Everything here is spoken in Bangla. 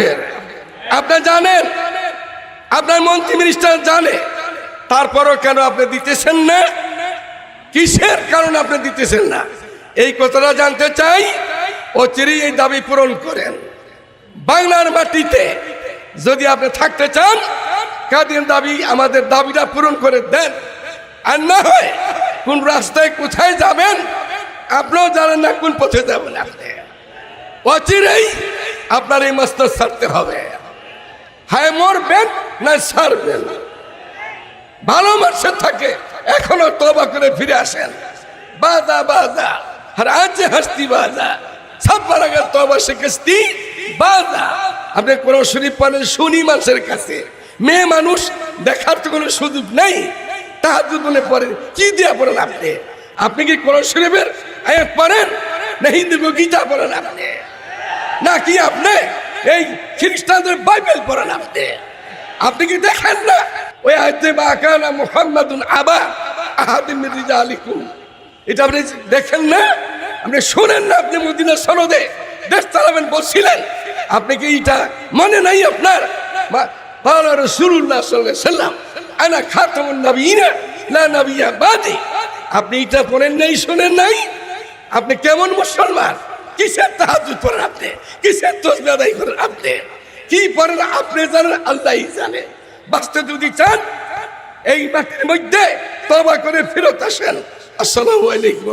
কাফের আপনি জানেন, আপনার মন্ত্রী মিনিস্টার জানে, তারপরও কেন আপনি দিতেছেন না? কিসের কারণে আপনি দিতেছেন না? এই কথাটা জানতে চাই, অচিরেই এই দাবি পূরণ করেন। বাংলার মাটিতে যদি আপনি থাকতে চান, কাদের দাবি আমাদের দাবিটা পূরণ করে দেন? আর না হয় কোন রাস্তায় কোথায় যাবেন, আপনিও জানেন না কোন পথে যাবেন আপনি। অচিরেই আপনার এই মস্ত ছাড়তে হবে। হায়, মরবেন না সারবেন ভালো মানুষের থাকে, এখনও তবা করে ফিরে আসেন। বাজা বাজা রাজ্যে হাসতি বাজা। সব বারাগের তবা শিখেছি, বাজা। আপনি কোন শরীফ পানের শুনি মানুষের কাছে। মেয়ে মানুষ, দেখার তো কোনো সুযোগ নেই। তাহার মনে পড়েন কি দিয়া পড়েন আপনি? আপনি কি কোন শরীফের আয়াত পড়েন? না হিন্দু গীতা পড়েন আপনি? নাকি আপনি? এই খ্রিস্টানদের বাইবেল পড়েন আপনি আপনি কি দেখেন না? ওই আয়তে বা কানা মোহাম্মদুল আবা আহাদিম রিজা আলিকুম এটা আপনি দেখেন না? আপনি শোনেন না আপনি মদিনা সনদে? দেশ চালাবেন, বলছিলেন। আপনি কি এটা মনে নাই আপনার? পালা রসুল্লাহ সাল্লাম, আনা খাতামুন নবীনা না নবিয়া বাদী। আপনি এটা পড়েন নাই, শোনেন নাই? আপনি কেমন মুসলমান? কিসের তাহাজুদ পড়েন আপনি? কিসের তসবি আদায় করেন আপনি? কি পড়েন আপনি জানেন? আল্লাহই জানে। বাঁচতে যদি চান, এই মাটির মধ্যে তবা করে ফেরত আসেন। আসসালামু আলাইকুম